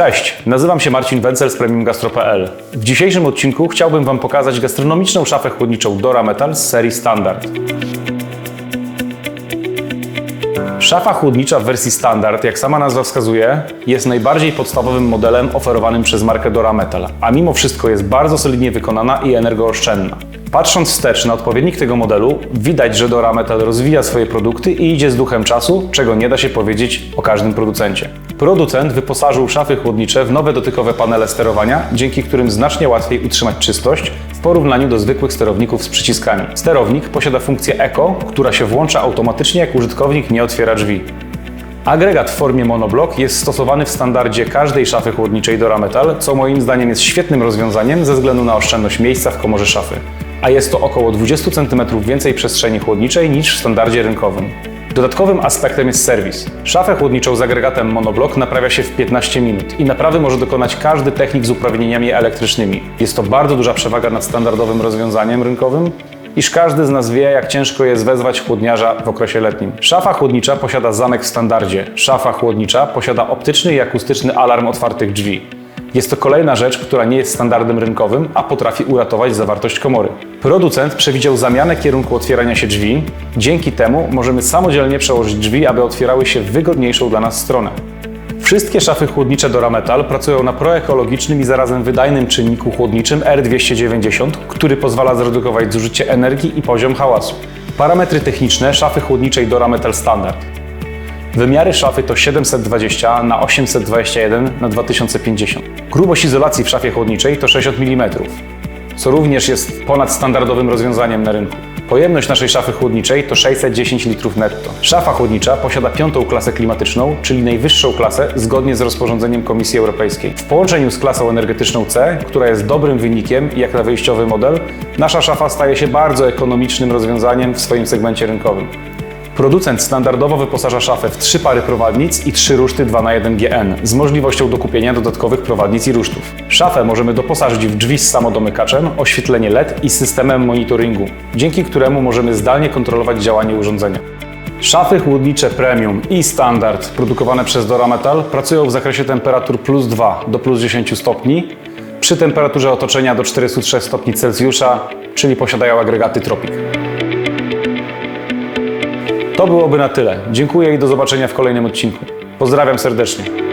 Cześć, nazywam się Marcin Wencel z premiumgastro.pl. W dzisiejszym odcinku chciałbym Wam pokazać gastronomiczną szafę chłodniczą Dora Metal z serii Standard. Szafa chłodnicza w wersji standard, jak sama nazwa wskazuje, jest najbardziej podstawowym modelem oferowanym przez markę Dora Metal, a mimo wszystko jest bardzo solidnie wykonana i energooszczędna. Patrząc wstecz na odpowiednik tego modelu, widać, że Dora Metal rozwija swoje produkty i idzie z duchem czasu, czego nie da się powiedzieć o każdym producencie. Producent wyposażył szafy chłodnicze w nowe dotykowe panele sterowania, dzięki którym znacznie łatwiej utrzymać czystość w porównaniu do zwykłych sterowników z przyciskami. Sterownik posiada funkcję Eco, która się włącza automatycznie, jak użytkownik nie otwiera drzwi. Agregat w formie monoblock jest stosowany w standardzie każdej szafy chłodniczej Dora Metal, co moim zdaniem jest świetnym rozwiązaniem ze względu na oszczędność miejsca w komorze szafy. A jest to około 20 cm więcej przestrzeni chłodniczej niż w standardzie rynkowym. Dodatkowym aspektem jest serwis. Szafę chłodniczą z agregatem monoblock naprawia się w 15 minut i naprawy może dokonać każdy technik z uprawnieniami elektrycznymi. Jest to bardzo duża przewaga nad standardowym rozwiązaniem rynkowym, iż każdy z nas wie, jak ciężko jest wezwać chłodniarza w okresie letnim. Szafa chłodnicza posiada zamek w standardzie. Szafa chłodnicza posiada optyczny i akustyczny alarm otwartych drzwi. Jest to kolejna rzecz, która nie jest standardem rynkowym, a potrafi uratować zawartość komory. Producent przewidział zamianę kierunku otwierania się drzwi. Dzięki temu możemy samodzielnie przełożyć drzwi, aby otwierały się w wygodniejszą dla nas stronę. Wszystkie szafy chłodnicze Dora Metal pracują na proekologicznym i zarazem wydajnym czynniku chłodniczym R290, który pozwala zredukować zużycie energii i poziom hałasu. Parametry techniczne szafy chłodniczej Dora Metal Standard. Wymiary szafy to 720 na 821 na 2050. Grubość izolacji w szafie chłodniczej to 60 mm, co również jest ponad standardowym rozwiązaniem na rynku. Pojemność naszej szafy chłodniczej to 610 litrów netto. Szafa chłodnicza posiada piątą klasę klimatyczną, czyli najwyższą klasę zgodnie z rozporządzeniem Komisji Europejskiej. W połączeniu z klasą energetyczną C, która jest dobrym wynikiem jak na wyjściowy model, nasza szafa staje się bardzo ekonomicznym rozwiązaniem w swoim segmencie rynkowym. Producent standardowo wyposaża szafę w trzy pary prowadnic i trzy ruszty 2x1 GN z możliwością dokupienia dodatkowych prowadnic i rusztów. Szafę możemy doposażyć w drzwi z samodomykaczem, oświetlenie LED i systemem monitoringu, dzięki któremu możemy zdalnie kontrolować działanie urządzenia. Szafy chłodnicze premium i standard produkowane przez Dora Metal pracują w zakresie temperatur plus 2 do plus 10 stopni przy temperaturze otoczenia do 403 stopni Celsjusza, czyli posiadają agregaty Tropic. To byłoby na tyle. Dziękuję i do zobaczenia w kolejnym odcinku. Pozdrawiam serdecznie.